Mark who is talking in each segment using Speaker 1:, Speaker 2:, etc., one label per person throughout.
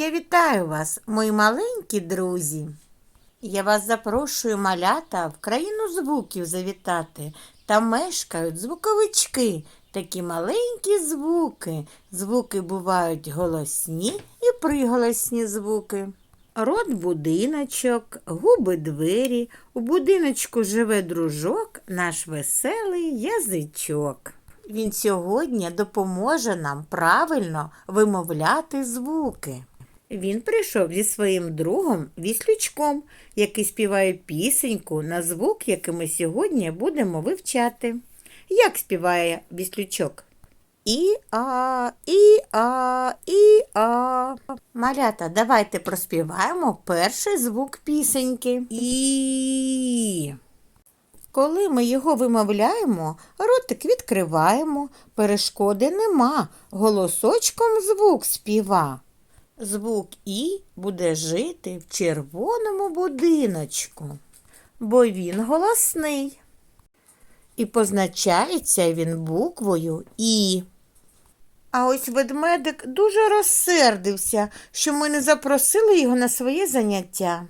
Speaker 1: Я вітаю вас, мої маленькі друзі. Я вас запрошую малята в країну звуків завітати. Там мешкають звуковички, такі маленькі звуки. Звуки бувають голосні і приголосні звуки. Рот будиночок, губи двері, у будиночку живе дружок, наш веселий язичок. Він сьогодні допоможе нам правильно вимовляти звуки. Він прийшов зі своїм другом віслючком, який співає пісеньку на звук, який ми сьогодні будемо вивчати. Як співає віслючок? І а, і а, і а. Малята, давайте проспіваємо перший звук пісеньки. І. Коли ми його вимовляємо, ротик відкриваємо, перешкоди нема, голосочком звук співа. Звук І буде жити в червоному будиночку, бо він голосний. І позначається він буквою І. А ось ведмедик дуже розсердився, що ми не запросили його на своє заняття.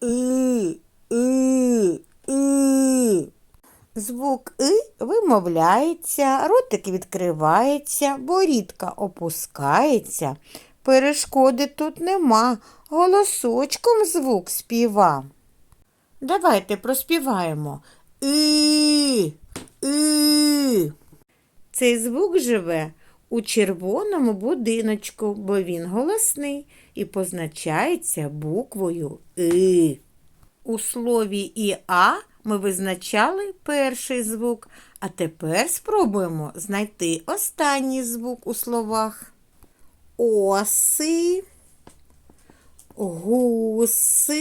Speaker 1: І, і, і. Звук И вимовляється, ротик відкривається, борідка опускається. Перешкоди тут нема, голосочком звук співа. Давайте проспіваємо. І, і. Цей звук живе у червоному будиночку, бо він голосний і позначається буквою И. У слові «іа» ми визначали перший звук, а тепер спробуємо знайти останній звук у словах. Оси, гуси,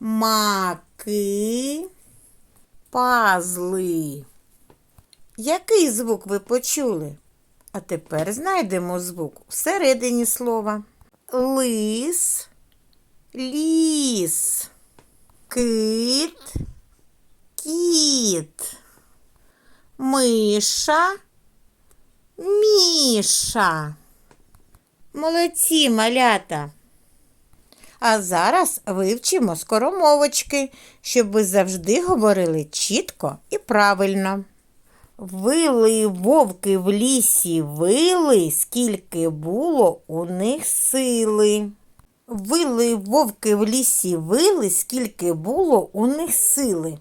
Speaker 1: маки, пазли. Який звук ви почули? А тепер знайдемо звук всередині слова. Лис, ліс, кит, кіт, миша, міша. Молодці, малята. А зараз вивчимо скоромовочки, щоб ви завжди говорили чітко і правильно. Вили вовки в лісі вили, скільки було у них сили. Вили вовки в лісі вили, скільки було у них сили.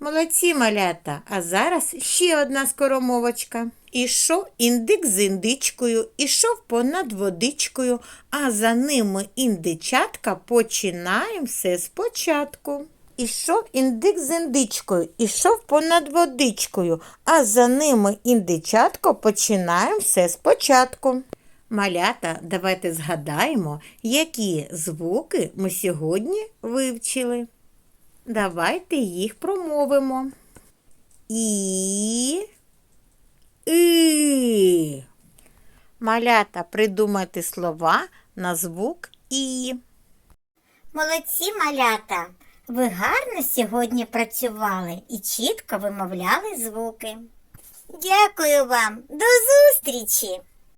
Speaker 1: Молодці малята, а зараз ще одна скоромовочка. Ішов індик з індичкою, ішов понад водичкою, а за ними індичатка починаємо все спочатку. Ішов індик з індичкою, ішов понад водичкою, а за ними індичатко починаємо все спочатку. Малята, давайте згадаємо, які звуки ми сьогодні вивчили. Давайте їх промовимо. І. І. Малята, придумайте слова на звук І.
Speaker 2: Молодці малята! Ви гарно сьогодні працювали і чітко вимовляли звуки. Дякую вам, до зустрічі!